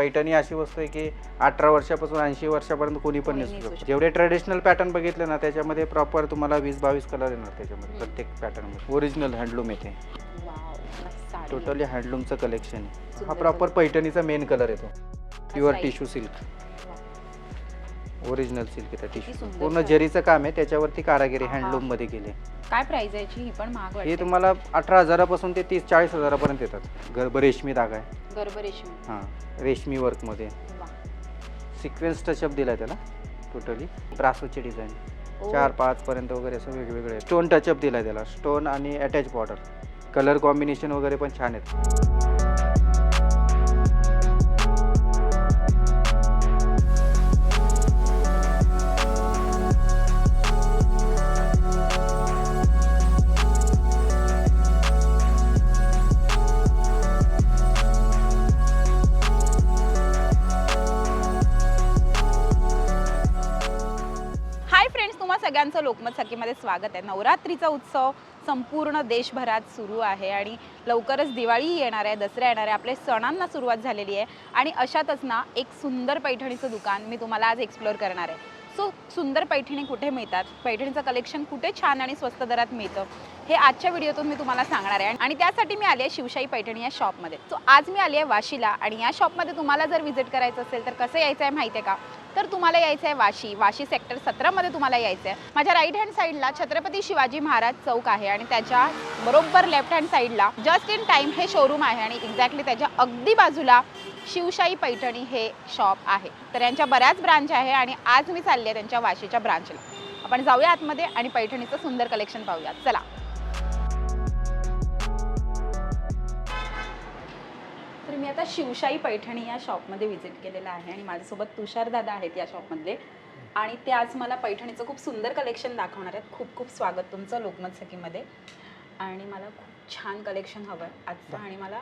पैठणी अशी वस्तू आहे की अठरा वर्षापासून ऐंशी वर्षापर्यंत कोणी पण नेसू शकतो. जेवढे ट्रेडिशनल पॅटर्न बघितले ना त्याच्यामध्ये प्रॉपर तुम्हाला वीस बावीस कलर येणार त्याच्यामध्ये प्रत्येक पॅटर्नमध्ये ओरिजिनल हँडलूम येते. टोटली हँडलूमचं कलेक्शन आहे हा प्रॉपर. पैठणीचा मेन कलर येतो pure. Tissue silk. Original silk येतं किती टिश्यू सुंदर पूर्ण साडी. जरीचं काम आहे त्याच्यावरती कारागिरी आहा. हँडलूममध्ये केले. काय प्राइस आहे याची? ही पण महाग हे वाटते. तुम्हाला अठरा हजारापासून ते तीस चाळीस हजारापर्यंत येतात. गर्भ रेशमी धागा आहे. गर्भ रेशमी. हां रेशमी वर्कमध्ये वा. सिक्वेन्स टचअप दिला त्याला टोटली ब्रासोची डिझाईन ओ, चार पाच पर्यंत वगैरे असं वेगवेगळे स्टोन टचअप दिला त्याला. स्टोन आणि अटॅच बॉर्डर कलर कॉम्बिनेशन वगैरे पण छान आहेत. लोकमत सखीमध्ये स्वागत आहे. नवरात्रीचा उत्सव संपूर्ण देशभरात सुरू आहे आणि लवकरच दिवाळी येणार आहे दसरा येणार आहे आपल्या सणांना सुरुवात झालेली आहे. आणि अशातच ना एक सुंदर पैठणीचं दुकान मी तुम्हाला आज एक्सप्लोअर करणार आहे. सो सुंदर पैठणी कुठे मिळतात? पैठणीचं कलेक्शन कुठे छान आणि स्वस्त दरात मिळतं? हे आजच्या व्हिडिओतून मी तुम्हाला सांगणार आहे. आणि त्यासाठी मी आली आहे शिवशाही पैठणी या शॉपमध्ये सो आज मी आली आहे वाशीला आणि या शॉपमध्ये तुम्हाला जर व्हिजिट करायचं असेल तर कसं यायचं आहे माहिती आहे का? तर तुम्हाला यायचं आहे वाशी. वाशी सेक्टर सतरामध्ये तुम्हाला यायचं आहे. माझ्या राईट हँड साईडला छत्रपती शिवाजी महाराज चौक आहे आणि त्याच्या बरोबर लेफ्ट हँड साईडला जस्ट इन टाईम हे शोरूम आहे आणि एक्झॅक्टली त्याच्या अगदी बाजूला शिवशाही पैठणी हे शॉप आहे. तर यांच्या बऱ्याच ब्रांच आहे आणि आज मी चालली आहे त्यांच्या वाशीच्या ब्रांचला आपण जाऊया आतमध्ये आणि पैठणीचं सुंदर कलेक्शन पाहूयात. चला. आता शिवशाही पैठणी या शॉपमध्ये व्हिजिट केलेलं आहे आणि माझ्यासोबत तुषार दादा आहेत या शॉपमधले. आणि ते आज मला पैठणीचं खूप सुंदर कलेक्शन दाखवणार आहेत. खूप खूप स्वागत तुमचं लोकमत सखीमध्ये. आणि मला खूप छान कलेक्शन हवं आहे आजचं. आणि मला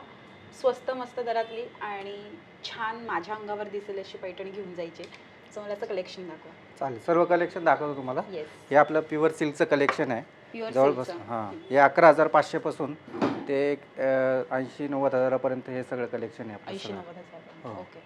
स्वस्त मस्त दरातली आणि छान माझ्या अंगावर दिसेल अशी पैठणी घेऊन जायची. सो मला कलेक्शन दाखवा. चालेल. सर्व कलेक्शन दाखवतो तुम्हाला. येस हे आपलं प्युअर सिल्कचं कलेक्शन आहे. प्युअर जवळपास हां. हे अकरा हजार पाचशेपासून ते ऐंशी नव्वद हजारापर्यंत हे सगळं कलेक्शन आहे ऐंशी. नव्वद हजार हो. ओके.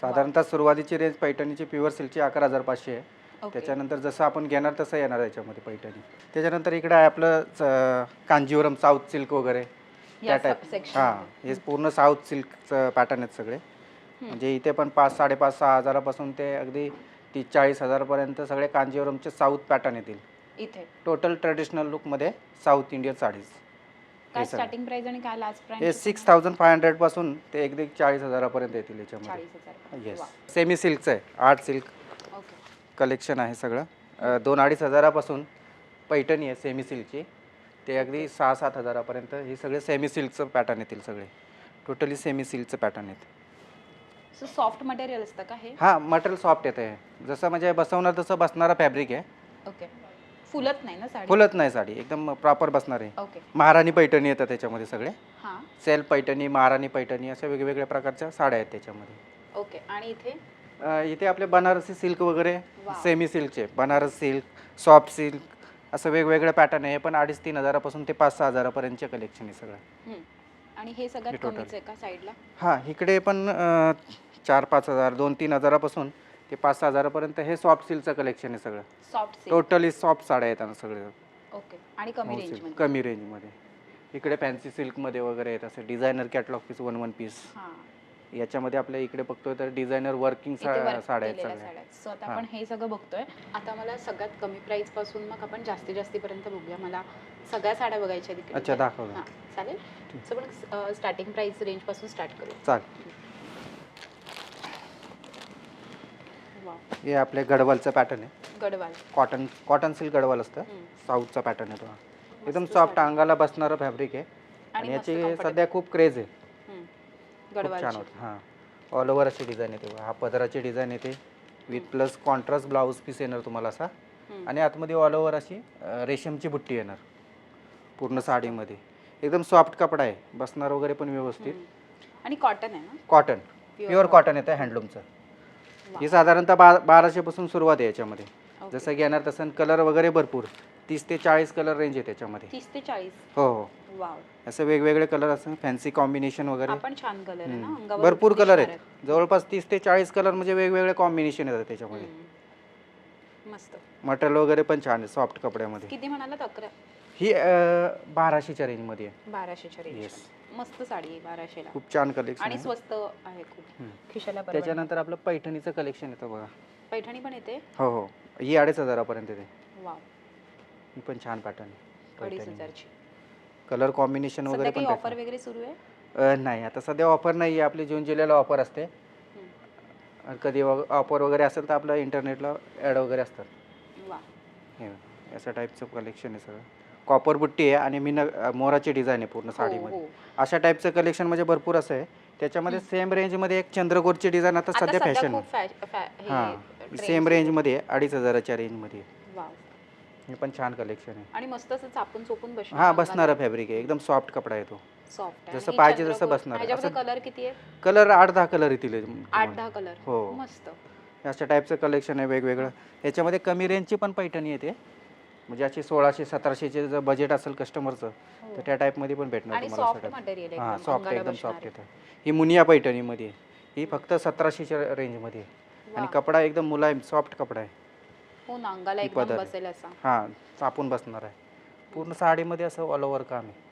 साधारणतः सुरुवातीची रेंज पैठणीची प्युअर सिल्कची अकरा हजार पाचशे आहे. ओके. त्याच्यानंतर जसं आपण घेणार तसं येणार याच्यामध्ये पैठणी. त्याच्यानंतर इकडे आहे आपलं च- कांजीवरम साऊथ सिल्क वगैरे. त्या या टाईप हां. हे पूर्ण साऊथ सिल्कचं पॅटर्न आहेत सगळे. म्हणजे इथे पण पाच साडेपाच सहा हजारापासून ते अगदी तीस चाळीस हजारपर्यंत सगळे कांजीवरमचे साऊथ पॅटर्न येतील. इथे. टोटल ट्रेडिशनल लुकमध्ये साऊथ इंडियन साडीज. काय हे सगळं. स्टार्टिंग प्राइस आणि काय लास्ट हे प्राइस सिक्स थाउजंड फाय हंड्रेडपासून ते अगदी चाळीस हजारापर्यंत येतील याच्यामध्ये. चाळीस हजार येस. सेमी सिल्कचं आहे. आर्ट सिल्क ओके कलेक्शन आहे सगळं. अं, दोन अडीच हजारापासून पैठणी आहे सेमी सिल्कची ते अगदी सहा सात हजारापर्यंत हे सगळे सेमी सिल्कचं पॅटर्न येतील सगळे. टोटली सेमी सिल्कचं पॅटर्न आहेत सो सॉफ्ट मटेरियल असतं का हे? हां मटेरियल सॉफ्ट येतं आहे जसं म्हणजे बसवणार तसं बसणारा फॅब्रिक आहे. ओके फुलत नाही ना साडी? फुलत नाही साडी एकदम प्रॉपर बसणार आहे. ओके महाराणी पैठणी येतात त्याच्यामध्ये सगळे. हां. सेल्फ पैठणी महाराणी पैठणी अशा वेगवेगळ्या प्रकारच्या साड्या आहेत त्याच्यामध्ये. ओके आणि इथे? अ, इथे आपले बनारसी सिल्क वगैरे. सेमी सिल्कचे बनारस सिल्क सॉफ्ट सिल्क असं वेगवेगळे पॅटर्न आहे. हे पण अडीच तीन हजारापासून ते पाच सहा हजारापर्यंतचे कलेक्शन आहे सगळं. हम्म. आणि हे सगळ्यात total. कमीच आहे का साईडला? हां इकडे पण अ, चार पाच हजार दोन तीन हजारापासून ते पाच सहा हजारापर्यंत हे सॉफ्ट सिल्कचं कलेक्शन आहे सगळं. सॉफ्ट सिल्क टोटली सॉफ्ट साड्या येतात सगळे. ओके आणि कमी रेंज. मध्ये. कमी रेंजमध्ये इकडे फॅन्सी सिल्कमध्ये वगैरे येत असे designer catalogue piece one one piece हां. याच्यामध्ये आपल्या इकडे बघतोय तर डिझायनर वर्किंग साड्या आहेत सगळ्या. साड्या सो आता हां. आपण हे सगळं बघतोय. आता मला सगळ्यात कमी प्राइसपासून मग आपण जास्तीत जास्तीपर्यंत बघूया. मला सगळ्या साड्या बघायच्या आहेत इकडे. अच्छा दाखव हां चालेल? सो स्टार्टिंग प्राइस रेंजपासून स्टार्ट करू चाल हे आपले गडवालचं पॅटर्न आहे Gadwal cotton cotton silk Gadwal असतं हम्म. साऊथचा पॅटर्न आहे तो हा. एकदम सॉफ्ट. अंगाला बसणारं फॅब्रिक आहे आणि मस्त याची comfortable. सध्या खूप क्रेज आहे हम्म. खूप छान गडवालची होतं हां ऑल ओव्हर अशी डिझाईन येते बघा. हा पदराची डिझाईन येते with plus contrast blouse piece येणार तुम्हाला असा हम्म. आणि आतमध्ये ऑल ओव्हर अशी अं, रेशमची बुट्टी येणार पूर्ण साडीमध्ये एकदम सॉफ्ट कपडा आहे बसणार वगैरे पण व्यवस्थित हम्म. आणि कॉटन आहे ना कॉटन प्युअर कॉटन येतं हँडलूमचं. ही साधारणतः बा बाराशेपासून सुरुवात आहे याच्यामध्ये. जसं घेणार तसं कलर वगैरे भरपूर. तीस ते चाळीस कलर रेंज आहे त्याच्यामध्ये तीस ते चाळीस? हो हो. असं वेगवेगळे कलर असं फॅन्सी कॉम्बिनेशन वगैरे. भरपूर कलर आहेत. जवळपास तीस ते चाळीस कलर म्हणजे वेगवेगळे कॉम्बिनेशन येतात त्याच्यामध्ये. मस्त. मटेरियल वगैरे पण छान आहे सॉफ्ट कपड्यामध्ये. किती म्हणालात? अकरा. ही बाराशेच्या रेंजमध्ये आहे. बाराशेच्या रेंज. मस्त साडी आहे बाराशेला. खूप छान कलेक्शन आणि आहे. स्वस्त आहे खूप. हम्म. खिशाला परवडणार. त्याच्यानंतर आपलं पैठणीचं कलेक्शन येतं बघा. पैठणी पण येते? हो हो. ही अडीच हजारापर्यंत येते. वाव. ही पण छान पॅटर्न अडीच आहे हजारची. कलर कॉम्बिनेशन सध्या वगैरे काही पण ऑफर भेटणार. वगैरे सुरू आहे? अं, नाही. आता सध्या ऑफर नाही आहे आपली जून जुलैला ऑफर असते. आणि कधी ऑफर वगैरे असेल तर आपलं इंटरनेटला ॲड वगैरे असतात. वा हे बघा. असं टाईपचं कलेक्शन आहे सगळं. कॉपर बुट्टी आहे आणि मीन मोराची डिझाईन आहे पूर्ण हो, साडीमध्ये. हो. अशा टाईपचं कलेक्शन म्हणजे भरपूर असं आहे. त्याच्यामध्ये सेम रेंजमध्ये एक चंद्रकोरची डिझाईन आता सध्या फॅशन हे सेम. रेंजमध्ये अडीच हजाराच्या रेंजमध्ये हे पण छान कलेक्शन आहे. आणि मस्त असं चापून चोपून बसणार हां बसणारा फॅब्रिक आहे. एकदम सॉफ्ट कपडा आहे तो सॉफ्ट जसं पाहिजे तसं बसणार. कलर किती आहे? कलर आठ दहा कलर येतील आठ. दहा कलर हो. मस्त. अशा टाईपचं कलेक्शन आहे वेगवेगळं. याच्यामध्ये कमी रेंजची पण पैठणी येते. म्हणजे अशी सोळाशे सतराशेचे जर बजेट असेल कस्टमरचं तर त्या टाईपमध्ये पण भेटणार हो. आणि तुम्हाला सॉफ्ट मटेरियल हां सॉफ्ट एकदम सॉफ्ट. येतं. ही मुनिया पैठणीमध्ये ही फक्त सतराशेच्या रेंजमध्ये आहे. आणि. कपडा एकदम मुलायम सॉफ्ट कपडा आहे. हो ना अंगाला ही एकदम पदर आहे. बसेल असा. हां चापून बसणार आहे. पूर्ण साडीमध्ये असं ऑल ओव्हर काम आहे.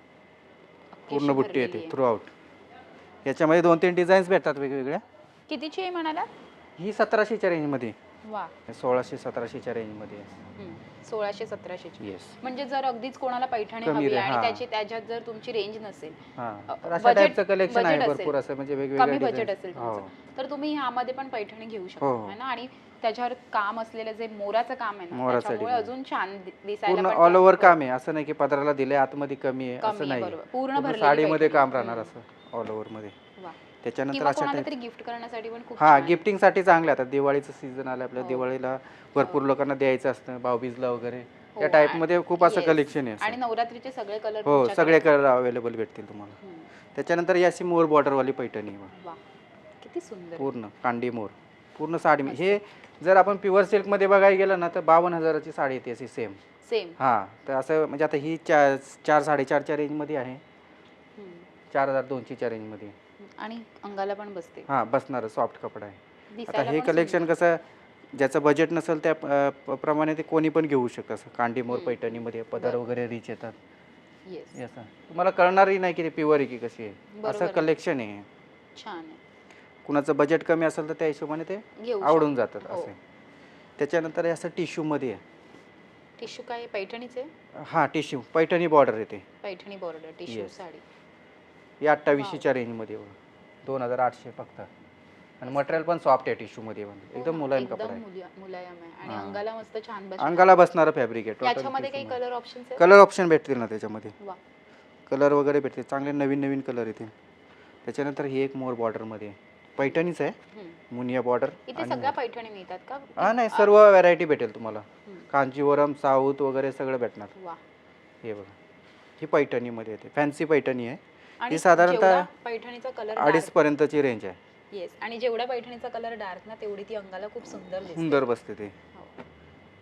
पूर्ण अशी बुट्टी भरलेली येते आहे. थ्रू आउट याच्यामध्ये दोन तीन डिझाईन्स भेटतात वेगवेगळ्या. कितीची आहे म्हणाला ही सतराशेच्या रेंजमध्ये वा सोळाशे सतराशेच्या रेंजमध्ये हम्म. सोळाशे सतराशेची येस म्हणजे जर अगदीच कोणाला पैठणी कमी हवी रे- आणि हां. त्याची त्याच्यात जर तुमची रेंज नसेल हां अ, तर अशा budget- टाईपचं कलेक्शन आहे भरपूर. असं म्हणजे कमी वेगवेगळे बजेट असेल हो तुमचं तर तुम्ही ह्यामध्ये पण पैठणी घेऊ हो, शकता हो. है ना आणि त्याच्यावर काम असलेलं जे मोराचं काम आहे ना मोराचं त्याच्यामुळे design. अजून छान दि- दिसायला पूर्ण पण ऑल ओव्हर. काम आहे असं नाही की पदराला दिले आतमध्ये कमी आहे कमी असं आहे, नाही बरोबर. पूर्ण भरलेली साडीमध्ये पैठणी. काम राहणार. असं ऑल ओव्हरमध्ये वा. त्याच्यानंतर अशा टाईप तरी गिफ्ट करण्यासाठी पण खूप हा छान. आहे. गिफ्टिंगसाठी चांगले आता दिवाळीचं सीझन आलं आपल्या हो. दिवाळीला भरपूर लोकांना द्यायचं असतं भाऊबीजला वगैरे. हो, त्या टाईपमध्ये खूप असं. कलेक्शन आहे आणि. नवरात्रीचे सगळे कलर हो सगळे कलर अवेलेबल भेटतील तुम्हाला. त्याच्यानंतर ही अशी मोर बॉर्डरवाली पैठणी किती सुंदर पूर्ण कांडी मोर. पूर्ण साडी हे जर आपण प्युअर सिल्कमध्ये बघायला गेलं ना तर बावन्न हजाराची साडी येते अशी सेम सेम हा तर असं म्हणजे आता ही चार चार साडेचारच्या रेंजमध्ये आहे. चार हजार दोनशेच्या रेंजमध्ये आणि अंगाला पण बसते. हा बसणार सॉफ्ट कपडा आहे. आता हे पण कलेक्शन कसं ज्याचं बजेट नसेल त्या अ, प- प्रमाणे ते कोणी पण घेऊ शकतं. असं कांडी मोर हम्म. पैठणीमध्ये पदर बरं. वगैरे रिच येतात. असं. तुम्हाला कळणारही नाही की ते प्युअर आहे की कशी आहे. बरोबर असं आहे. कलेक्शन आहे. छान आहे. कुणाचं बजेट कमी असेल तर त्या हिशोबाने ते घेऊ आवडून जातात हो. असे. त्याच्यानंतर हे असं टिश्यूमध्ये आहे. टिश्यू काय? पैठणीचे? हां टिश्यू पैठणी बॉर्डर येते Paithani border tissue Yes. Sari. ही अठ्ठावीसशेच्या रेंजमध्ये बघा. दोन हजार आठशे फक्त. आणि मटेरियल पण सॉफ्ट आहे टिश्यूमध्ये पण. हो एकदम मुलायम कपडा आहे. अंगाला मस्त छान अंगाला बसणारं फॅब्रिक आहे टोटल कलर ऑप्शन्स आहेत? कलर ऑप्शन भेटतील ना त्याच्यामध्ये. कलर वगैरे भेटतील. चांगले नवीन नवीन कलर येतील. त्याच्यानंतर ही एक मोर बॉर्डरमध्ये पैठणीच आहे. मुनिया बॉर्डर इथे सगळ्या पैठणी मिळतात का? हा नाही सर्व व्हरायटी भेटेल तुम्हाला. कांजीवरम साऊथ वगैरे सगळं भेटणार. हे बघा. ही पैठणीमध्ये येते. फॅन्सी पैठणी आहे. आणि साधारणतः पैठणीचा कलर अडीच पर्यंतची रेंज आहे. येस आणि जेवढा पैठणीचा कलर डार्क ना तेवढी ती अंगाला खूप सुंदर दिसते. सुंदर बसते ते. हो.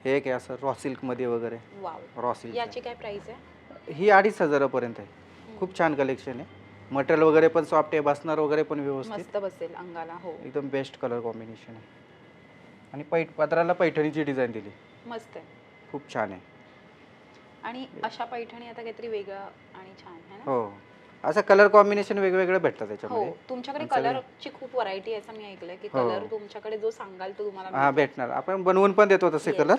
हे एक आहे असं रॉ सिल्कमध्ये वगैरे. वाव रॉ सिल्क याची काय प्राइस आहे? ही अडीच हजारापर्यंत आहे. खूप छान कलेक्शन आहे. मटेरियल वगैरे पण सॉफ्ट आहे बसणार वगैरे पण व्यवस्थित. मस्त बसेल अंगाला हो. एकदम बेस्ट कलर कॉम्बिनेशन आहे. आणि पैठ पत्राला पैठणीची डिझाईन दिली. मस्त आहे. खूप छान आहे. आणि अशा पैठणी आता काहीतरी वेगळं आणि छान आहे ना? हो. असं कलर कॉम्बिनेशन वेगवेगळे भेटतात हो त्याच्यामध्ये तुमच्याकडे आणि सगळे- कलरची खूप व्हरायटी आहे असं मी ऐकलंय की हो. कलर तुमच्याकडे जो सांगाल तो तुम्हाला हा भेटणार. आपण बनवून पण देतो तसे Yes. कलर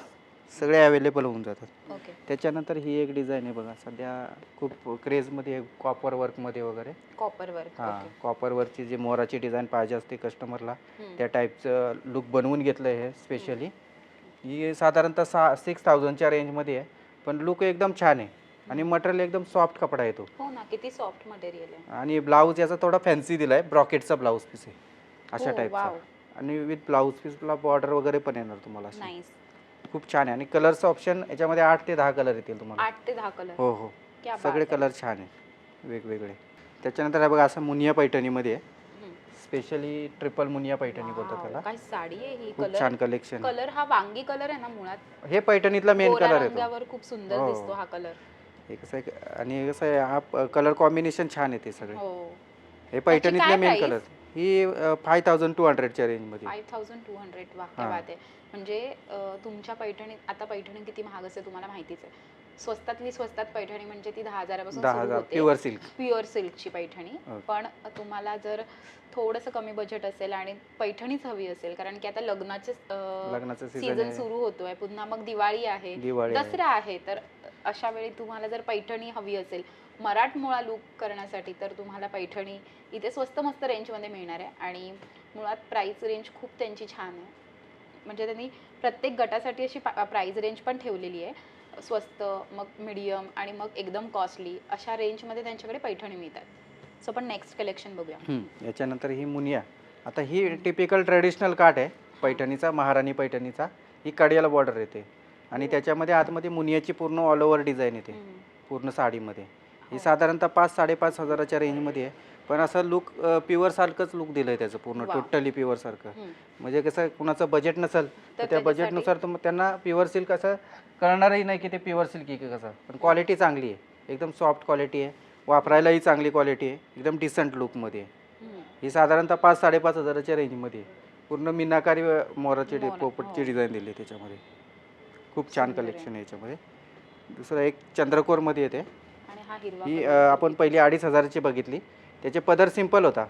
सगळे अवेलेबल होऊन जातात. ओके त्याच्यानंतर ही एक डिझाईन आहे बघा. सध्या खूप क्रेजमध्ये कॉपर वर्कमध्ये वगैरे. कॉपर वर्क हां ओके कॉपर वर्कची जी मोराची डिझाईन पाहिजे असते कस्टमरला हम्म. त्या टाईपचं लुक बनवून घेतलं आहे स्पेशली ही साधारणतः सहा सिक्स थाउजंडच्या रेंजमध्ये आहे. पण लुक एकदम छान आहे. आणि मटेरियल एकदम सॉफ्ट कपडा येतो. हो ना किती सॉफ्ट मटेरियल आहे. आणि ब्लाऊज याचा थोडा फॅन्सी दिला आहे ब्रॉकेटचा ब्लाऊज पीस आहे. अशा हो, टाईपचा. आणि विथ ब्लाऊज पीसला बॉर्डर वगैरे पण येणार तुम्हाला अशी. नाईस खूप छान आहे. आणि कलरचं ऑप्शन याच्यामध्ये आठ ते दहा कलर येतील तुम्हाला. आठ ते दहा कलर हो हो. क्या सगळे आहे. कलर छान आहे वेगवेगळे. त्याच्यानंतर हे बघा असं मुनिया पैठणीमध्ये आहे. हम्म. स्पेशली ट्रिपल मुनिया पैठणी बोलतात Wow, त्याला. काय साडी आहे ही. खूप कलर छान कलेक्शन कलर हा वांगी कलर आहे ना मुळात? हे पैठणीतला मेन कलर येतो. रंगावर खूप सुंदर हो. दिसतो हा कलर हे कसं आहे आणि कसं आहे हा कलर कॉम्बिनेशन छान येते सगळे. हो. हे पैठणीतले काय मेन price? कलर ही फाय थाउजंड टू हंड्रेडच्या रेंजमध्ये फाईव्ह थाउजंड टू हंड्रेड वा. काय हां. आहे. म्हणजे अं, तुमच्या पैठणीत आता पैठणी किती महाग असते तुम्हाला माहितीच आहे. स्वस्तातली स्वस्तात पैठणी म्हणजे ती दहा हजारापासून दहा सुरू हजार होते. प्युअर सिल्क प्युअर सिल्कची पैठणी. पण तुम्हाला जर थोडंसं कमी बजेट असेल आणि पैठणीच हवी असेल कारण की आता लग्नाचे लग्नाचं सीझन सीझन आहे. सुरू होतोय. पुन्हा मग दिवाळी आहे. दिवाळी आहे. दसरा आहे. तर अशा वेळी तुम्हाला जर पैठणी हवी असेल मराठमोळा लुक करण्यासाठी तर तुम्हाला पैठणी इथे स्वस्त मस्त रेंजमध्ये मिळणार आहे. आणि मुळात प्राईस रेंज खूप त्यांची छान आहे. म्हणजे त्यांनी प्रत्येक गटासाठी अशी प्राईस रेंज पण ठेवलेली आहे. स्वस्त मग मिडियम आणि मग एकदम कॉस्टली अशा रेंजमध्ये त्यांच्याकडे पैठणी मिळतात. सो आपण नेक्स्ट कलेक्शन बघूया. हम्म, याच्यानंतर ही मुनिया. आता ही टिपिकल ट्रेडिशनल काठ आहे. पैठणीचा महाराणी पैठणीचा. ही कडियाला बॉर्डर येते. आणि. त्याच्यामध्ये आतमध्ये मुनियाची पूर्ण ऑल ओव्हर डिझाईन येते. हम्म. पूर्ण साडीमध्ये. ही हो. साधारणतः पाच साडेपाच हजाराच्या रेंजमध्ये आहे. पण असं लुक प्युअर सारखंच लुक दिलं आहे त्याचं पूर्ण वा. टोटली प्युअर सारखं. हम्म. म्हणजे कसं कुणाचं बजेट नसेल तर त्या त्याच्यासाठी- बजेटनुसार त्यांना प्युअर सिल्क असं कळणारही नाही की ते प्युअर सिल्क आहे की कसं. पण क्वालिटी चांगली आहे. एकदम सॉफ्ट क्वालिटी आहे. वापरायलाही चांगली क्वालिटी आहे. एकदम डिसंट लुकमध्ये आहे. हम्म. ही साधारणतः पाच साडेपाच हजाराच्या रेंजमध्ये आहे. पूर्ण मीनाकारी मोराची डि- मोर, पोपटची हो. डिझाईन दिली आहे त्याच्यामध्ये. खूप छान सुंदर आहे. कलेक्शन आहे याच्यामध्ये. दुसरं एक चंद्रकोरमध्ये येते. आणि हा हिरवा ही color अ, आपण पहिली अडीच हजाराची बघितली. त्याचे पदर सिंपल होता.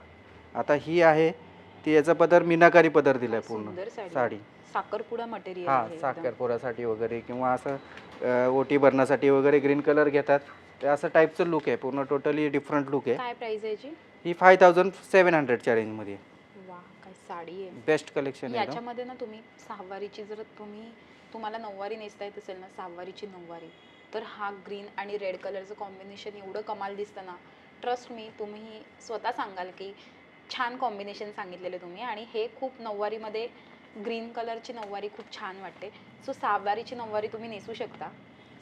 आता ही आहे ती याचा पदर मीनाकारी पदर दिलाय पूर्ण. सुंदर साडी. साडी. साखरपुडा मटेरियल हा आहे एकदम. साखरपुरासाठी वगैरे किंवा असं अ, ओटी भरण्यासाठी वगैरे ग्रीन कलर घेतात. ते असं टाईपचं लुक आहे पूर्ण टोटली डिफरंट लुक आहे. काय प्राइस आहे याची? ही फाय थाउजंड सेवन हंड्रेडच्या रेंजमध्ये वा काय साडी आहे. बेस्ट कलेक्शन आहे एकदम. याच्यामध्ये ना तुम्ही सहावारीची जर तुम्ही तुम्हाला नऊवारी नेसता येत असेल ना सहावारीची नऊवारी तर हा ग्रीन आणि रेड कलरचं कॉम्बिनेशन एवढं कमाल दिसतं ना ट्रस्ट मी तुम्ही स्वतः सांगाल की छान कॉम्बिनेशन सांगितलेलं तुम्ही आणि हे खूप नऊवारीमध्ये ग्रीन कलरची नऊवारी खूप छान वाटते. सो सहावारीची नऊवारी तुम्ही नेसू शकता.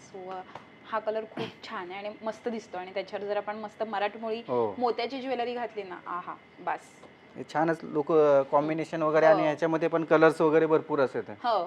सो हा कलर खूप छान आहे आणि मस्त दिसतो आणि त्याच्यावर जर आपण मस्त मराठमोळी हो. मोत्याची ज्वेलरी घातली ना आहा बस. हे छानच लुक कॉम्बिनेशन वगैरे आणि हो. याच्यामध्ये पण कलर्स वगैरे भरपूर असतात हो.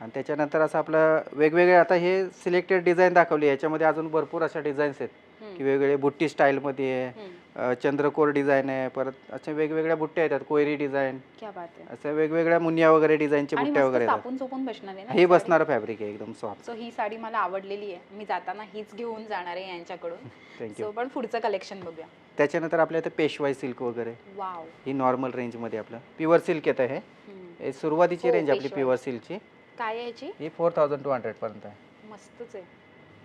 आणि त्याच्यानंतर असं आपलं वेगवेगळे आता हे सिलेक्टेड डिझाईन दाखवली याच्यामध्ये अजून भरपूर अशा डिझाईन्स आहेत. की वेगवेगळे बुट्टी स्टाईलमध्ये आहे. चंद्रकोर डिझाईन आहे परत अशा वेगवेगळ्या बुट्ट्या येतात कोयरी डिझाईन. क्या बात आहे. असं वेगवेगळ्या मुनिया वगैरे डिझाईनच्या आणि बुट्ट्या वगैरे येतात. हे बसणार फॅब्रिक आहे एकदम सॉफ्ट सो ही साडी मला आवडलेली आहे. मी जाताना हीच घेऊन जाणार आहे यांच्याकडून. थँक्यू पण पुढचं कलेक्शन बघूया. त्याच्यानंतर आपल्या इथे पेशवाई सिल्क वगैरे. ही नॉर्मल रेंजमध्ये आपलं. प्युअर सिल्क येतं हे. हे सुरुवातीची हो, रेंज आपली पेशवाई. प्युअर सिल्कची काय याची? ही फोर थाउजंड टू हंड्रेडपर्यंत आहे. मस्तच आहे.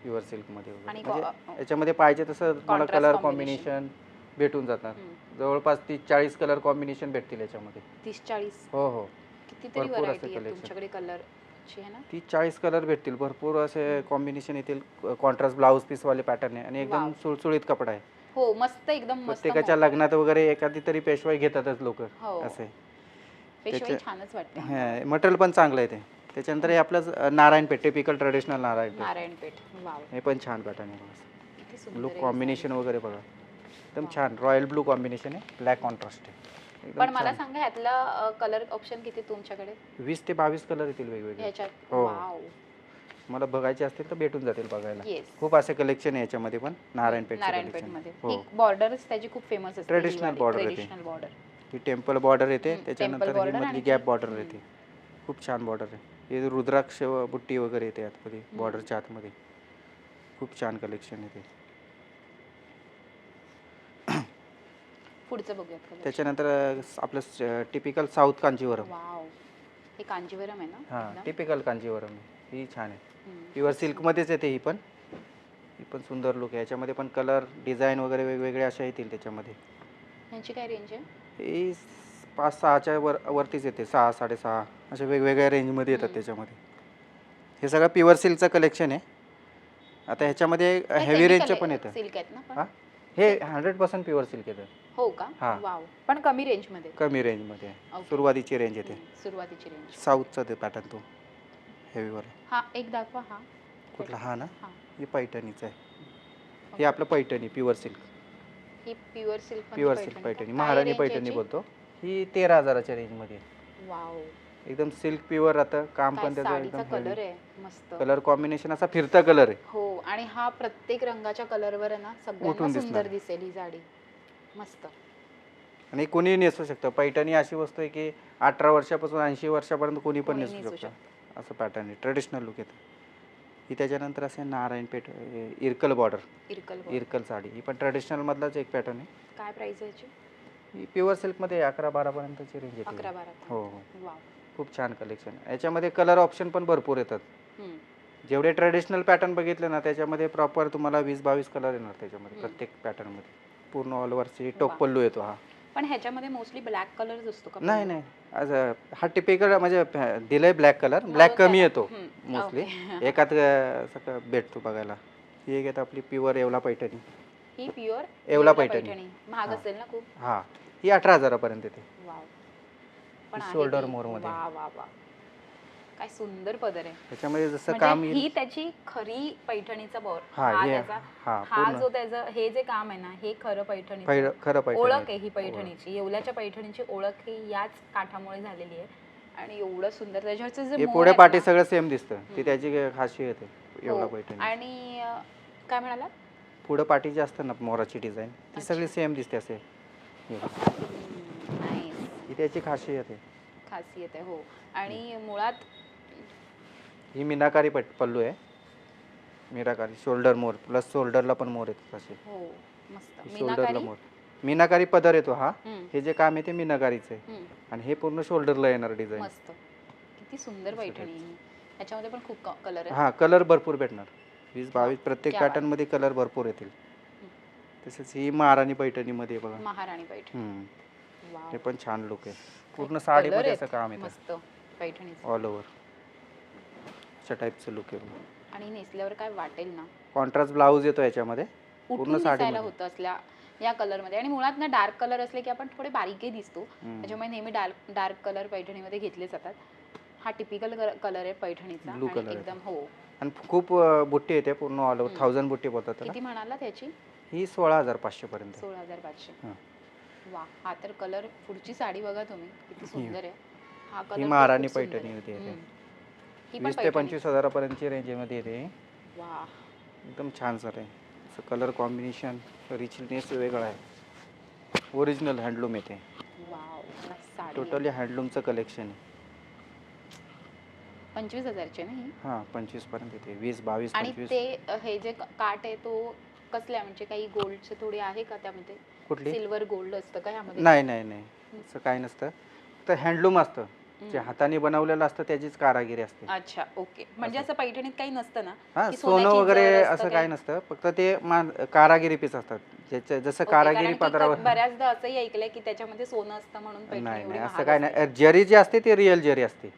प्युअर सिल्कमध्ये आणि वगैरे को- म्हणजे याच्यामध्ये पाहिजे तसं तुम्हाला Contrast कलर combination. कॉम्बिनेशन भेटून जातात. हम्म. जवळपास तीस चाळीस कलर कॉम्बिनेशन भेटतील याच्यामध्ये. तीस चाळीस? हो हो. कितीतरी भरपूर असे व्हरायटी आहे collection. तुमच्याकडे कलरची आहे ना? तीस चाळीस कलर भेटतील. भरपूर असे कॉम्बिनेशन येतील. कॉन्ट्रास्ट ब्लाऊज पीसवाले पॅटर्न आहे आणि एकदम Wow. सुळसुळीत कपडा आहे. हो मस्त एकदम मस्त प्रत्येकाच्या लग्नात वगैरे एखादी तरी पेशवाई घेतातच लोक. हो. असे. पेशवाई त्याच्या- छानच वाटते. मटेरियल पण चांगलं आहे ते. त्याच्यानंतर हे आपलं Narayanpeth typical traditional Narayanpeth Narayanpeth wow. हे पण छान पॅटर्न आहे किती सुंदर लुक आहे ही कॉम्बिनेशन. वगैरे बघा. एकदम. छान रॉयल ब्लू कॉम्बिनेशन आहे ब्लॅक कॉन्ट्रास्ट आहे. एकदम पण मला छान. सांगा ह्यातला कलर ऑप्शन किती तुमच्याकडे? वीस ते बावीस कलर येतील वेगवेगळे. ह्याच्यात? हो. वाव. मला बघायचे असतील तर भेटून जातील बघायला. येस खूप असे कलेक्शन आहे याच्यामध्ये पण नारायणपेठ नारायणपेठमध्ये हो. बॉर्डरच त्याची खूप फेमस असते Traditional border आहे ती. ट्रेडिशनल बॉर्डर ही टेम्पल बॉर्डर येते हम्म, त्याच्यानंतर ही border मधली आणि गॅप ती- बॉर्डर. येते. खूप छान बॉर्डर आहे. हे रुद्राक्ष व बुट्टी वगैरे येते आतमध्ये बॉर्डरच्या आतमध्ये. खूप छान कलेक्शन येते पुढचं बघूयात. त्याच्यानंतर आपलं टिपिकल साऊथ कांजीवरम. वाव. हे कांजीवरम आहे ना? हां एकदम? टिपिकल कांजीवरम. ही छान आहे. हम्म. प्युअर सिल्कमध्येच येते ही पण. ही पण सुंदर लुक आहे. याच्यामध्ये पण कलर डिझाईन वगैरे वेगवेगळे अशा येतील त्याच्यामध्ये. ह्यांची काय रेंज आहे? ही स- पाच सहाच्या वर वरतीच येते. सहा साडेसहा. अशा वेगवेगळ्या रेंजमध्ये येतात. त्याच्यामध्ये. हे सगळं प्युअर सिल्कचं कलेक्शन आहे. आता ह्याच्यामध्ये हेवी रेंजचं पण येतं. सिल्क आहेत ना पण? हा? हे हंड्रेड पर्सेंट प्युअर सिल्क येतं. हो का? हा. वाव पण कमी रेंजमध्ये. कमी रेंजमध्ये Okay. सुरुवातीची रेंज येते. हम्म, सुरुवातीची रेंज साऊथचा ते पॅटर्न तो. हेवीवर हा एक दाखवा हा. कुठला? हा ना? हा. हे पैठणीचं आहे. हे आपलं पैठणी प्युअर सिल्क ही pure silk pure silk Paithani. Maharani Paithani बोलतो. ही तेरा हजाराच्या रेंजमध्ये आहे. वाव एकदम सिल्क प्युअर राहतं. काम पण त्याचं साडीचा एकदम कलर आहे मस्त. कलर कॉम्बिनेशन असा फिरता कलर आहे. हो आणि हा प्रत्येक रंगाच्या कलरवर आहे ना सगळ्यांना उठून सुंदर. दिसेल ही साडी. मस्त. आणि कोणी नेसू शकतं. पैठणी अशी वस्तू आहे की अठरा वर्षापासून ऐंशी वर्षापर्यंत कोणी पण कोणी नेसू नेसू शकतं. असं पॅटर्न आहे. ट्रेडिशनल लुक येतं. ही त्याच्यानंतर असे नारायणपेठ अं, इरकल बॉर्डर इरकल. इरकल साडी. ही पण ट्रेडिशनल मधलाच एक पॅटर्न आहे. काय प्राइस आहे याची? ही प्युअर सिल्कमध्ये अकरा बारापर्यंतची रेंज येते. अकरा बारा. हो हो. वाव. खूप छान कलेक्शन याच्यामध्ये कलर ऑप्शन पण भरपूर येतात. जेवढे ट्रेडिशनल पॅटर्न बघितले ना त्याच्यामध्ये प्रॉपर तुम्हाला वीस बावीस कलर येणार त्याच्यामध्ये. प्रत्येक पॅटर्नमध्ये पूर्ण ऑल ओव्हरची टोक. पल्लू येतो हा पण ह्याच्यामध्ये मोस्टली ब्लॅक कलर असतो का नाही? नाही हा टिपिकल म्हणजे दिलंय ब्लॅक कलर ब्लॅक कमी? येतो. मोस्टली. एकात भेटतो बघायला ही एक येत आपली प्युअर येवला पैठणी ही प्युअर येवला पैठणी. महाग. असेल ना खूप हा ही अठरा हजारापर्यंत येते पण आहे shoulder ती. more मध्ये. वा वा वा काय सुंदर पदर आहे त्याच्यामध्ये जसं काम म्हणजे येईल ही त्याची खरी पैठणीचा बोर हा, त्याचा हा, हा पूर्ण. जो त्याचं हे जे काम आहे ना हे खरं पैठणी पैर- खरं पैठणी ओळख आहे. ही पैठणीची येवल्याच्या पैठणीची ओळख ही याच काठामुळे झालेली आहे आणि एवढं सुंदर त्याच्यावरचं जे हे मोर पुढे आहेत पाठी ना, सगळं सेम दिसतं हम्म. ती त्याची खासियत आहे हो. पैठणी आणि अं, काय म्हणाला पुढं पाठी जे असतं ना मोराची डिझाईन ती अच्छा. सगळी सेम दिसते असे हे बघ. ही त्याची खासियत आहे. खासियत आहे हो. आणि मुळात ही मीनाकारी पट पल्लू आहे. मीनाकारी शोल्डर मोर. प्लस शोल्डरला पण मोर येतात असे. हो मस्त. शोल्डरला मीनाकारी? मोर. मीनाकारी पदर येतो हा. हम्म, हे जे काम आहे ते मीनाकारीचं आहे. हम्म, आणि हे पूर्ण शोल्डरला येणार डिझाईन. मस्त. किती सुंदर पैठणी आहे. ही. याच्यामध्ये पण खूप कलर आहे हा कलर भरपूर भेटणार. वीस बावीस प्रत्येक क्या बात. पॅटर्नमध्ये कलर भरपूर येतील. तसेच ही महाराणी पैठणीमध्ये बघा. महाराणी पैठणी. हम्म. हे पण छान लुक आहे. पूर्ण साडीमध्ये असं. काम मस्त. पैठणीचं. ऑल ओव्हर अशा टाईपचं लुक आहे. आणि नेसल्यावर काय वाटेल ना? कॉन्ट्रास्ट ब्लाऊज येतो याच्यामध्ये. उठून पूर्ण दिसायला साडीमध्ये. होतं असल्या या कलरमध्ये आणि मुळात ना डार्क कलर असले की आपण थोडे बारीकही दिसतो. हम्म. त्याच्यामुळे नेहमी डार्क डार्क कलर पैठणीमध्ये घेतले जातात. हा टिपिकल कलर आहे पैठणीचा. Blue आणि color आहे एकदम हो. आणि खूप अं, बुट्टी येते पूर्ण ऑल ओव्हर. थाउजंड बुट्टी बोलतात त्याला. किती म्हणाला त्याची? ही सोळा हजार पाचशे पर्यंत सोळा हजार पाचशे. हा. वा हा तर कलर पुढची साडी बघा तुम्ही किती सुंदर आहे. हा ही कलर महाराणी पैठणीमध्ये येते. ही पण वीस ते पैठणी. पंचवीस हजारापर्यंतची रेंजमध्ये येते वा. एकदम छान सर आहे. असं कलर कॉम्बिनेशन रिचनेस वेगळा आहे. ओरिजिनल हँडलूम येते. वाव काय साडी आहे. टोटली हँडलूमचं कलेक्शन आहे. पंचवीस हजारची आहे ना ही? हां पंचवीसपर्यंत येते. वीस बावीस आणि पंचवीस. ते अ, हे जे क- काठ आहे तो कसल्या म्हणजे काही गोल्डचे थोडे आहे का त्यामध्ये? कुठली? सिल्वर गोल्ड असतं का यामध्ये? नाही नाही नाही. असं काही नसतं. फक्त हँडलूम असतं. जे. हाताने बनवलेलं असतं त्याचीच कारागिरी असते. अच्छा ओके. म्हणजे असं. पैठणीत काही नसतं ना? हा की सोनं वगैरे असतं असं काय? काही नसतं. फक्त ते मान कारागिरी पीस असतात. ज्याच्या जसं ओके, कारागिरी की पदरावर. बऱ्याचदा असंही ऐकलंय की त्याच्यामध्ये सोनं असतं म्हणून पैठणी नाही एवढी नाही असं असते. नाही जरी जी असते ती रिअल जरी असते.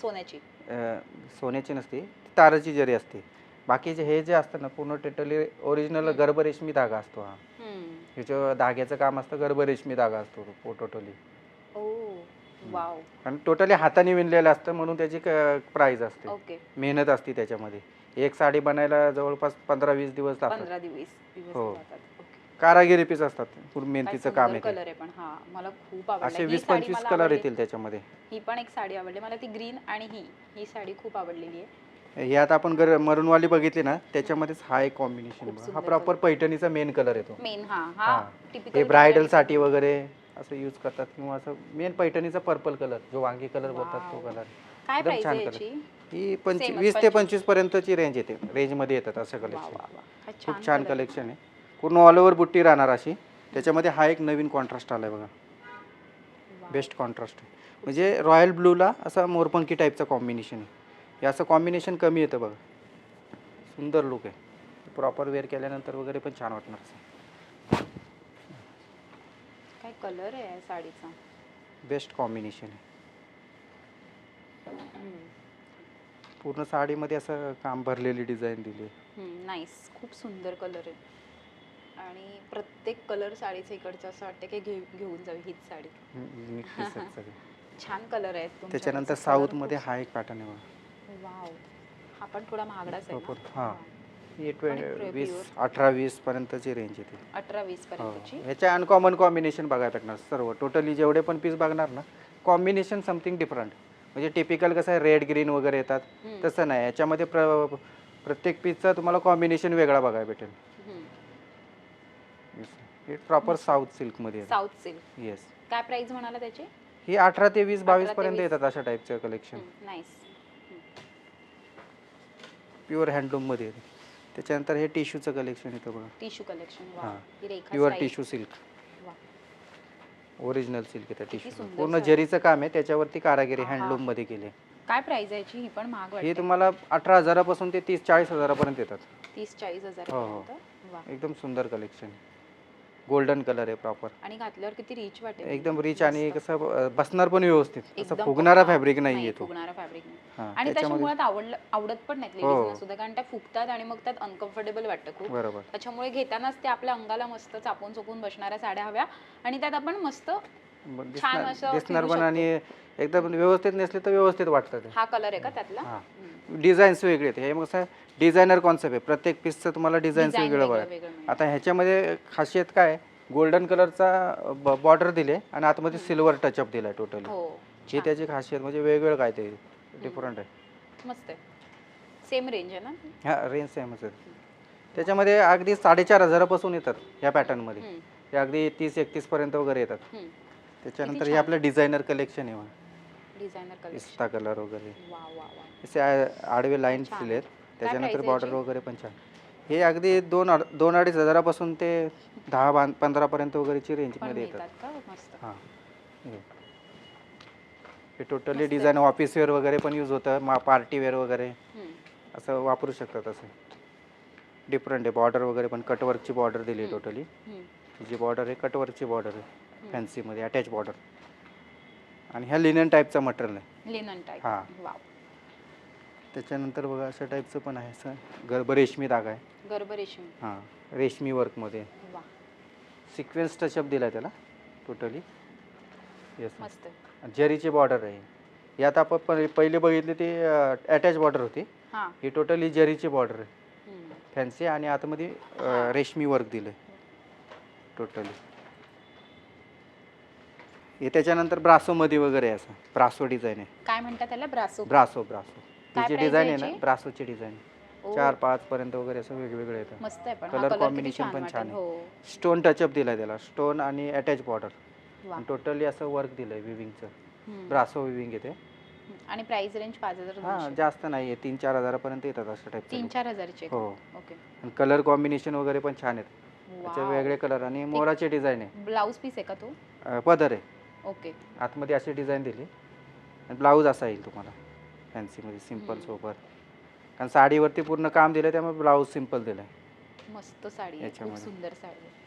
सोन्याची. अं, सोन्याची नसते ती ताराची जरी असते. बाकीचे हे जे असतं ना पूर्ण टोटली ओरिजिनल हम्म. गर्भरेशमी धागा असतो हा. हम्म. ह्याच्या धाग्याचं काम असतं गर्भरेशमी धागा असतो टोटली ओ वाव. आणि टोटली हाताने विणलेलं असतं म्हणून त्याची प्राईज असते. ओके. मेहनत असते त्याच्यामध्ये. एक साडी बनायला जवळपास पंधरा वीस दिवस लागतात. पंधरा दिवस दिवस हो. ओके. कारागिरी पीस असतात पूर्ण काय मेहनतीचं काम सुंदर येते कलर आहे पण हा मला खूप आवडला. असे ही वीस साडी पंचवीस मला कलर आवडली. येतील त्याच्यामध्ये. ही पण एक साडी आवडली. मला ती ग्रीन आणि ही ही साडी खूप आवडलेली आहे. हे आता आपण गर मरूनवाली बघितली ना त्याच्यामध्येच हा एक खूप कॉम्बिनेशन हा सुंदर प्रॉपर. पैठणीचा मेन कलर येतो मेन हा हा हा. हे ब्रायडलसाठी वगैरे असं यूज करतात किंवा असं मेन पैठणीचा पर्पल कलर जो वांगी कलर बोलतात तो Wow. कलर काय एकदम प्राइस छान आहे color. याची ही पंच Same, वीस ते 25. पंचवीस पर्यंतची रेंज येते रेंजमध्ये येतात असं वा कलेक्शन वा वा काय खूप छान color. कलेक्शन आहे पूर्ण ऑल ओव्हर बुट्टी राहणार अशी त्याच्यामध्ये हा एक नवीन कॉन्ट्रास्ट आलाय बघा Wow. बेस्ट कॉन्ट्रास्ट आहे म्हणजे रॉयल ब्लूला असा मोरपंखी टाईपचं कॉम्बिनेशन आहे हे असं कॉम्बिनेशन कमी येतं बघा. सुंदर लुक आहे. प्रॉपर वेअर केल्यानंतर वगैरे पण छान वाटणार असं काय कलर आहे साडीचा? बेस्ट कॉम्बिनेशन आहे. पूर्ण साडीमध्ये असं काम भरलेली डिझाईन दिली नाईस खूप सुंदर कलर आहे. आणि प्रत्येक कलर साडीचा इकडचं असं वाटतं की घेऊ घेऊन जावी हीच साडी. छान कलर आहेत त्याच्यानंतर साऊथमध्ये हा एक पॅटर्न आहे बघा. वाव. हा पण थोडा महागडाच आहे ना? हा. ही ट्वे वीस. अठरा वीस पर्यंतची रेंज येते अठरा वीस हो. पर्यंतची? ह्याच्या अनकॉमन कॉम्बिनेशन बघायला भेटणार सर्व. टोटली जेवढे पण पीस बघणार ना कॉम्बिनेशन समथिंग डिफरंट म्हणजे टिपिकल कसं आहे रेड ग्रीन वगैरे येतात. हम्म. तसं नाही. याच्यामध्ये प्र प्रत्येक पीसचा तुम्हाला कॉम्बिनेशन वेगळा बघायला भेटेल. हम्म. हे प्रॉपर साऊथ सिल्कमध्ये येतं साऊथ सिल्क येस काय प्राइस म्हणाला त्याची? ही अठरा ते वीस बावीस 18 ते पर्यंत 20. येतात अशा टाईपचं कलेक्शन नाईस प्युअर हँडलूममध्ये येते त्याच्यानंतर हे टिश्यूचं कलेक्शन येतं बघा टिश्यू कलेक्शन वा हां. ही Rekha pure style. Tissue silk वा. ओरिजिनल सिल्क येतं टिश्यू सुंदर पूर्ण साडी. जरीचं काम आहे त्याच्यावरती कारागिरी आहा. हँडलूममध्ये केली आहे. काय प्राइस आहे याची ही पण महाग ही वाटते तुम्हाला अठरा हजारापासून ते तीस चाळीस हजारापर्यंत येतात तीस चाळीस हजार हो, हो. पर्यंत. वा एकदम सुंदर कलेक्शन गोल्डन कलर आहे प्रॉपर. आणि घातल्यावर किती रिच वाटेल. एकदम रिच आणि. कसं अं, बसणार पण व्यवस्थित. असं एकदम फुगणारा फॅब्रिक नाही येतो फुगणारा फॅब्रिक नाही. हां आणि त्याच्या त्याच्यामध्ये मुळात आवडलं आवडत पण नाहीत हो. लेडीजना सुद्धा कारण त्या फुगतात आणि मग त्यात अनकम्फर्टेबल वाटतं खूप. बरोबर. त्याच्यामुळे घेतानाच ते आपल्या अंगाला मस्त चापून चोपून बसणाऱ्या साड्या हव्या. आणि त्यात आपण मस्त मग छान दिसणार असं दिसणार फिरू पण आणि एकदम व्यवस्थित नसले तर व्यवस्थित वाटतं ते. हा कलर आहे का त्यातला? हां. डिझाईन्स वेगळे आहेत. हे मग कसं डिझायनर कॉन्सेप्ट आहे. प्रत्येक पीसचं तुम्हाला डिझाईन्स Design वेगळं वेगळं बघा वेगळं. आता ह्याच्यामध्ये खासियत काय? गोल्डन कलरचा बॉर्डर दिले आणि आतमध्ये सिल्वर टचअप दिलाय टोटली हो. ही छान. त्याची खासियत म्हणजे वेगवेगळं काय ते डिफरंट आहे. मस्त आहे. सेम रेंज आहे ना? ह्या रेंज सेमच आहे. त्याच्यामध्ये अगदी साडेचार हजारापासून येतात ह्या पॅटर्नमध्ये हम्म, हे अगदी तीस एकतीस पर्यंत वगैरे येतात. हम्म. त्याच्यानंतर हे छान. आपलं डिझायनर कलेक्शन आहे. डिझायनर कलर पिस्ता कलर वगैरे. वा वा वा. असे आ- आडवे लाईन छान. दिलेत त्याच्यानंतर price आहे बॉर्डर याची? वगैरे पण छान. हे अगदी दोन अड- दोन अडीच हजारापासून ते दहा बां पंधरापर्यंत वगैरेची पण रेंजमध्ये येतात. मिळतात का? मस्त. हां. हे. हे टोटली मस्त. डिझाईन ऑफिस वेअर वगैरे पण यूज होतं. मा पार्टी वेअर वगैरे. हम्म, असं वापरू शकतात असं. डिफरंट आहे. बॉर्डर वगैरे पण कटवर्कची बॉर्डर दिली हम्म. टोटली हम्म. जी बॉर्डर आहे कटवर्कची बॉर्डर आहे. हम्म. फॅन्सीमध्ये अटॅच बॉर्डर आणि ह्या लिनन टाईपचा मटेरियल आहे. लिनन टाईप हां. वा त्याच्यानंतर बघा अशा टाईपचं पण आहे असं गर्भ रेशमी धागा आहे. गर्भ रेशीम. हां रेशमी वर्कमध्ये वा सिक्वेन्स टचअप दिला आहे त्याला टोटली येस मस्त. जरीची बॉर्डर आहे. यात आपण पहिले पहिले बघितली ती अटॅच बॉर्डर होती. हा. ही टोटली जरीची बॉर्डर आहे. हम्म. फॅन्सी आणि आतमध्ये अ. रेशमी वर्क दिलं टोटली हे त्याच्यानंतर ब्रासोमध्ये वगैरे आहे असं. ब्रासो डिझाईन आहे. काय म्हणतात त्याला? ब्रासो. ब्रासो ब्रासो. काय तिची price डिझाईन आहे ना याची? ब्रासोची डिझाईन. ओ, चार पाच पर्यंत वगैरे असं वेगवेगळे येतं मस्त आहे पण. हा कलर किती छान पण वाटेल. छान आहे. हो. स्टोन टचअप दिलाय त्याला. स्टोन आणि अटॅच बॉर्डर वा. टोटली असं वर्क दिलंय विविंगचं हम्म. ब्रासो विविंग येते. आणि प्राइस रेंज पाच हजार हां दोनशे. जास्त नाही आहे तीन चार हजारापर्यंत येतात अशा तीन चार हजारचे. हो. ओके आणि कलर कॉम्बिनेशन वगैरे पण छान आहेत. त्याचे वेगळे कलर आणि मोराचे डिझाईन आहे. ब्लाऊज पीस आहे का तो? अ, पदर आहे. ओके. आतमध्ये अशी डिझाईन दिली. आणि ब्लाऊज असा येईल तुम्हाला. फॅन्सीमध्ये सिंपल. सोबत. कारण साडीवरती पूर्ण काम दिलं त्यामुळे ब्लाऊज सिंपल दिलं आहे मस्त साडी आहे. खूप याच्यामध्ये. सुंदर साडी आहे.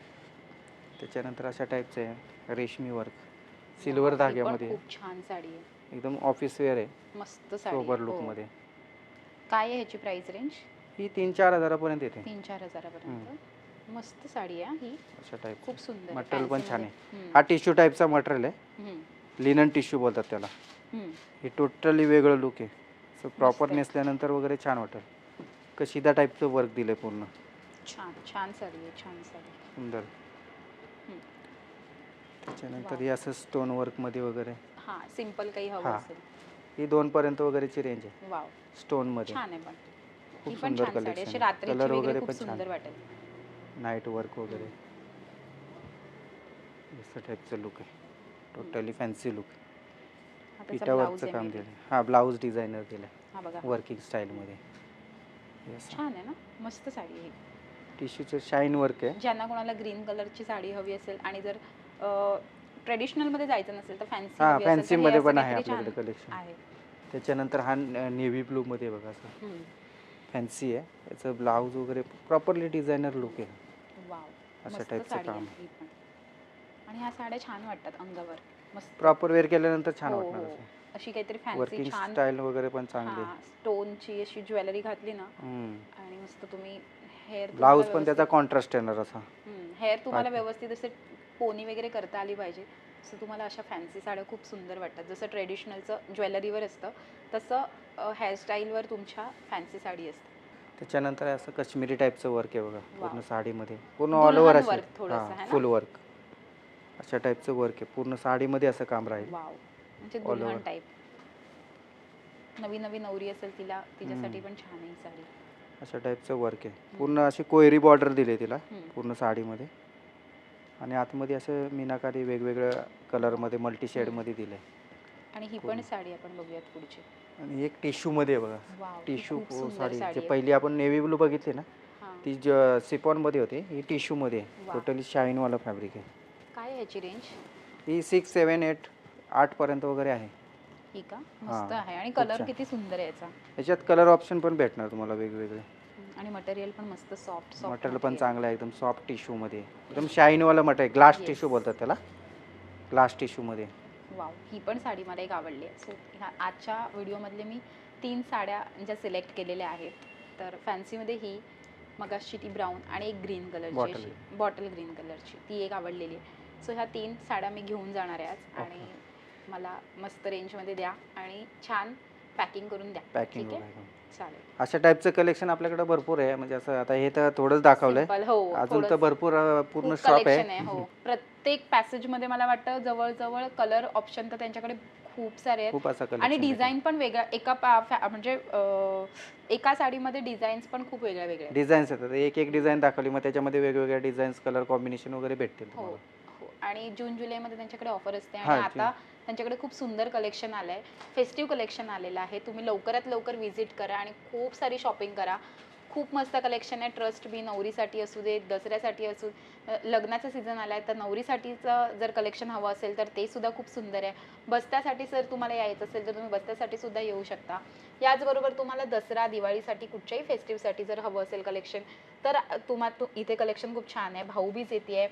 त्याच्यानंतर अशा टाईपचे आहे. रेशमी वर्क वा, सिल्वर ही पण धाग्यामध्ये. खूप छान साडी आहे. एकदम ऑफिस वेअर आहे. मस्त साडी सोबर आहे. हो. लुकमध्ये काय आहे ह्याची प्राइस रेंज ही तीन चार हजारापर्यंत येते. तीन चार हजारापर्यंत. मस्त साडी आहे ही अशा टाईप खूप सुंदर मटेरियल पण छान. आहे. हा टिश्यू टाईपचा मटेरियल आहे. लिनन टिश्यू बोलतात त्याला. हे टोटली वेगळं लुक आहे. So proper. नेसल्यानंतर वगैरे छान वाटेल. कशिदा टाईपचं वर्क दिलं पूर्ण. छान छान साडी आहे छान साडी. सुंदर. त्याच्यानंतर. हे असं स्टोन वर्कमध्ये वगैरे. हा सिंपल काही हवं हा. असेल. ही दोनपर्यंत वगैरेची रेंज आहे. वाव. स्टोनमध्ये छान आहे पण. ही खूप पण सुंदर छान साडी आहे. अशी कलेक्शन रात्रीची कलर वगैरे पण छान. सुंदर वाटेल. नाईट वर्क वगैरे. असं टाईपचं लुक आहे. टोटली फॅन्सी लुक पिठावरचं काम दिलं हा ब्लाऊज डिझायनर दिलं बघा. वर्किंग स्टाईलमध्ये छान आहे ना? मस्त साडी आहे टिश्यूचं शाईन वर्क आहे. ज्यांना कोणाला ग्रीन कलरची साडी हवी असेल आणि जर ट्रेडिशनलमध्ये जायचं नसेल तर फॅन्सी हा फॅन्सीमध्ये पण आहे आपल्याकडे कलेक्शन आहे. त्याच्यानंतर हा नेव्ही ब्लूमध्ये बघा असं. फॅन्सी आहे. याचं ब्लाऊज वगैरे प्रॉपरली डिझायनर लुक आहे. वाव अशा मस्त साडी काम. आहे ही पण. आणि ह्या साड्या छान वाटतात अंगावर मस्त प्रॉपर वेअर केल्यानंतर छान हो, वाटणार हो. असं अशी काहीतरी फॅन्सी वर्किंग छान स्टाईल वगैरे पण चांगली स्टोनची अशी ज्वेलरी घातली ना हम्म. आणि मस्त तुम्ही हेअर ब्लाऊज पण त्याचा कॉन्ट्रास्ट येणार असा हेअर तुम्हाला. व्यवस्थित असे पोनी वगैरे करता आली पाहिजे असं तुम्हाला अशा फॅन्सी साड्या खूप सुंदर वाटतात जसं ट्रेडिशनलचं ज्वेलरीवर असतं तसं हेअरस्टाईलवर तुमच्या फॅन्सी साडी असते त्याच्यानंतर असं काश्मीरी टाईपचं वर्क आहे बघा. पूर्ण. साडीमध्ये. पूर्ण ऑल ओव्हर दुल्हन असे. work थोडंसं है ना? फुल वर्क अशा टाईपचं वर्क आहे. पूर्ण साडीमध्ये असं काम राहील. वाव म्हणजे All दुल्हन over. टाईप नवी नवी नवरी असेल तिला तिच्यासाठी. पण छान आहे ही साडी. अशा टाईपचं वर्क आहे. पूर्ण अशी कोयरी बॉर्डर दिली तिला हम्म. पूर्ण साडीमध्ये. आणि आतमध्ये असं मीनाकारी वेगवेगळ्या कलरमध्ये मल्टी शेडमध्ये दिलं आहे आणि ही पण. साडी आपण बघूयात पुढची. आणि एक टिश्यूमध्ये आहे बघा. वाव ही टिश्यू खूप सुंदर साडी साडी जे आहे. पहिली आपण नेव्ही ब्लू बघितली ना हां. ती ज सिपॉनमध्ये होती. ही टिश्यूमध्ये आहे. वा. टोटली शाईनवाला फॅब्रिक आहे. काय आहे ह्याची रेंज ही सिक्स सेवन एट आठपर्यंत वगैरे आहे. ही का? मस्त हां, आहे. आणि खूप कलर छान. किती सुंदर आहे याचा. याच्यात कलर ऑप्शन पण भेटणार तुम्हाला वेगवेगळे. आणि मटेरियल पण मस्त सॉफ्ट सॉफ्ट मटेरियल पण चांगलं आहे. एकदम सॉफ्ट टिश्यूमध्ये एकदम शाईनवाला मटेरियल ग्लास Yes. टिश्यू बोलतात त्याला. ग्लास टिश्यूमध्ये वाव ही पण साडी मला एक आवडली आहे. सो ह्या आजच्या व्हिडिओमधले मी तीन साड्या ज्या सिलेक्ट केलेल्या आहेत. तर फॅन्सीमध्ये ही मगाशी ती ब्राऊन आणि एक ग्रीन कलरची अशी. बॉटल ग्रीन कलरची. ती एक आवडलेली आहे. सो ह्या तीन साड्या मी घेऊन जाणार आहे आज. आणि मला मस्त रेंजमध्ये द्या. आणि छान पॅकिंग करून द्या. पॅकिंग ठीक आहे? वगैरे चालेल. अशा टाईपचं कलेक्शन आपल्याकडे भरपूर आहे. म्हणजे असं आता हे तर थोडंच दाखवलंय. Simple, हो अजून तर. भरपूर अं, पूर्ण खूप शॉप collection आहे हो. प्रत्येक पॅसेजमध्ये मला वाटतं जवळजवळ कलर ऑप्शन तर त्यांच्याकडे खूप सारे आहेत. खूप असं आणि डिझाईन पण वेगळा एका पा- फॅ- म्हणजे अं, एका साडीमध्ये डिझाईन्स पण खूप वेगळ्या वेगळ्या आहेत. डिझाईन्स येतात. एक एक डिझाईन दाखवली. मग त्याच्यामध्ये वेगवेगळ्या डिझाईन्स कलर कॉम्बिनेशन वगैरे भेटतील हो. तुम्हाला. हो आणि जून जुलैमध्ये त्यांच्याकडे ऑफर असते आणि आता त्यांच्याकडे खूप सुंदर कलेक्शन आलंय. फेस्टिव्ह कलेक्शन आलेलं आहे. तुम्ही लवकरात लवकर व्हिजिट करा आणि खूप सारी शॉपिंग करा. खूप मस्त कलेक्शन आहे. ट्रस्ट बी नवरीसाठी असू दे दसऱ्यासाठी असू लग्नाचा सीझन आला आहे तर नवरीसाठीचं जर कलेक्शन हवं असेल तर ते सुद्धा खूप सुंदर आहे. बस्त्यासाठी जर तुम्हाला यायचं असेल तर तुम्ही बस्त्यासाठी सुद्धा येऊ शकता. याचबरोबर तुम्हाला दसरा दिवाळीसाठी कुठच्याही फेस्टिव्हसाठी जर हवं असेल कलेक्शन तर तुम्हा तु इथे कलेक्शन खूप छान आहे. भाऊबीज येते आहे.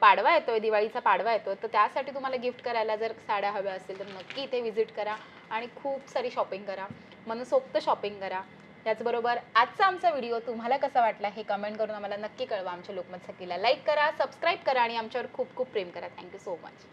पाडवा येतोय दिवाळीचा पाडवा येतोय तर त्यासाठी तुम्हाला गिफ्ट करायला जर साड्या हव्या असेल तर नक्की इथे व्हिजिट करा आणि खूप सारी शॉपिंग करा. मनसोक्त शॉपिंग करा. त्याचबरोबर आजचा आमचा व्हिडिओ तुम्हाला कसा वाटला हे कमेंट करून आम्हाला नक्की कळवा. आमच्या लोकमत सखीला लाईक करा सबस्क्राईब करा आणि आमच्यावर खूप खूप प्रेम करा. Thank you so much